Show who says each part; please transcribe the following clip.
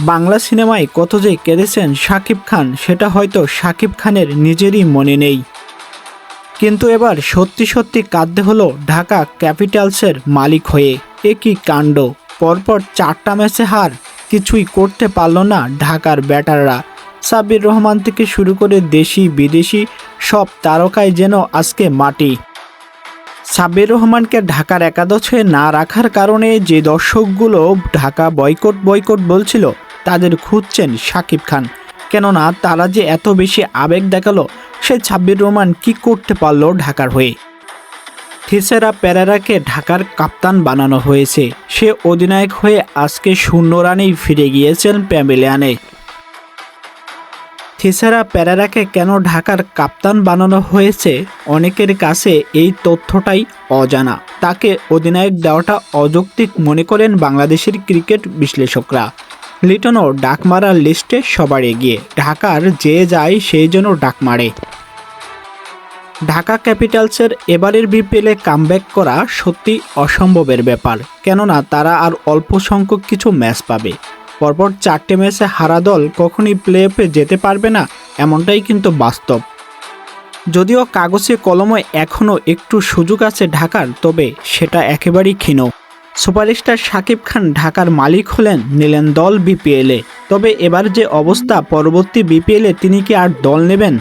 Speaker 1: বাংলা সিনেমায় কত যে কেঁদেছেন শাকিব খান, সেটা হয়তো শাকিব খানের নিজেরই মনে নেই। কিন্তু এবার সত্যি সত্যি কাঁদতে হলো ঢাকা ক্যাপিটালসের মালিক হয়ে। এ কি কাণ্ড? পরপর চারটা ম্যাচে হার কিছুই করতে পারল না ঢাকার ব্যাটাররা। সাব্বির রহমান থেকে শুরু করে দেশি বিদেশি সব তারকায় যেন আজকে মাটি। সাব্বির রহমানকে ঢাকার একাদশে না রাখার কারণে যে দর্শকগুলো ঢাকা বয়কট বয়কট বলছিল খুঁজছেন শাকিব খান। কেননা তারা যে এত বেশি আবেগ দেখাল, সে সাব্বির রহমান কি করতে পারল ঢাকার হয়ে? থিসেরা পেরেরাকে ঢাকার কাপ্তান বানানো হয়েছে। সে অধিনায়ক হয়ে আজকে শূন্য রানেই ফিরে গিয়েছেন প্যামিলিয়ানে থিসারা পেরেরাকে কেন ঢাকার কাপ্তান বানানো হয়েছে, অনেকের কাছে এই তথ্যটাই অজানা। তাকে অধিনায়ক দেওয়াটা অযৌক্তিক মনে করেন বাংলাদেশের ক্রিকেট বিশ্লেষকরা। লিটনও ডাক মারার লিস্টে সবার এগিয়ে। ঢাকার যে যায় সেই জন্য ডাক মারে। ঢাকা ক্যাপিটালসের এবারের বিপিএলে কামব্যাক করা সত্যি অসম্ভবের ব্যাপার, কেননা তারা আর অল্প সংখ্যক কিছু ম্যাচ পাবে। পরপর চারটে ম্যাচে হারা দল কখনই প্লে অফে যেতে পারবে না, এমনটাই কিন্তু বাস্তব। যদিও কাগজে কলমে এখনও একটু সুযোগ আছে ঢাকার, তবে সেটা একেবারেই ক্ষীণ। সুপারস্টার শাকিব খান ঢাকার মালিক হলেন, নিলেন দল বিপিএলে। তবে এবার যে অবস্থা, পরবর্তী বিপিএলে তিনি কি আর দল নেবেন?